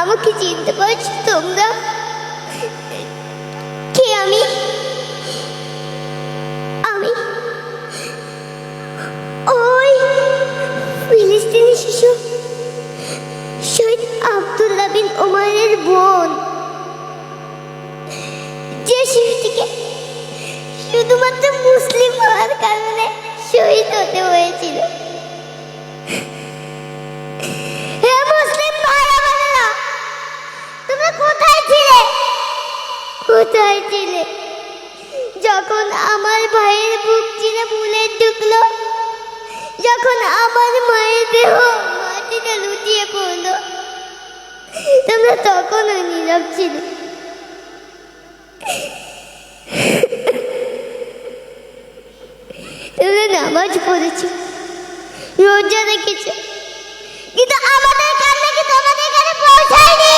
아무 기지 인데 벌칙도 없나? 개암이? শিশুটিকে শুধুমাত্র মুসলিম হওয়ার কারণে শহীদ হতে হয়েছিল। কোথায় ছিলে? যখন আমার ভাইয়ের বুক চিরে বুলেট ঢুকলো, যখন আমার মায়ের দেহ মাটিতে লুটিয়ে পড়ল, তোমরা তখনও নীরব ছিলে তোমরা নামাজ পড়েছো রোজা রেখেছো। কিন্তু আমাদের কান্না কি তোমাদের কাছে পৌঁছায়নি।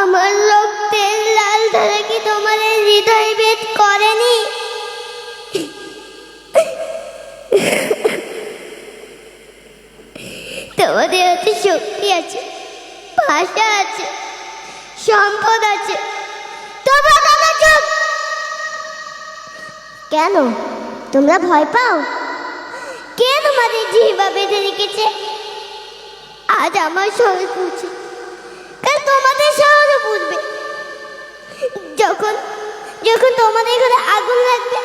আমার রক্তের লাল ধারা কি তোমাদের হৃদয় ভেদ করেনি? তোমাদের হাতে শক্তি আছে, ভাষা আছে, সম্পদ আছে। কেন? তোমরা ভয় পাও? কে তোমাদের জিহ্বা বেঁধে রেখেছে? আজ আমার শহরে পৌঁছে কাল তোমাদের শহরে পড়বে যখন যখন তোমাদের ঘরে আগুন লাগবে,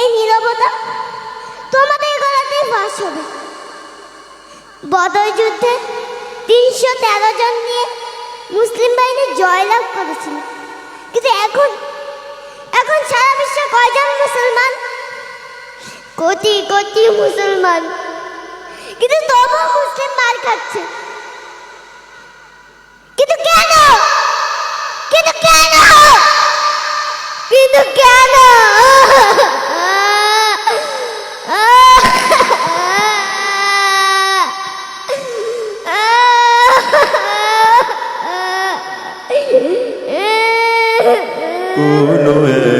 এই নীরবতা তোমাদের গলাতে ফাঁস হবে। বদর যুদ্ধে তিনশো তেরো জন নিয়ে মুসলিম বাহিনী জয়লাভ করেছিল। কিন্তু এখন কয়জন মুসলমান, কোটি কোটি মুসলমান। কিন্তু তবুও মুসলিম মার খাচ্ছে। কিন্তু কেন? কিন্তু কেন? কিন্তু কেন? কোনো একদিন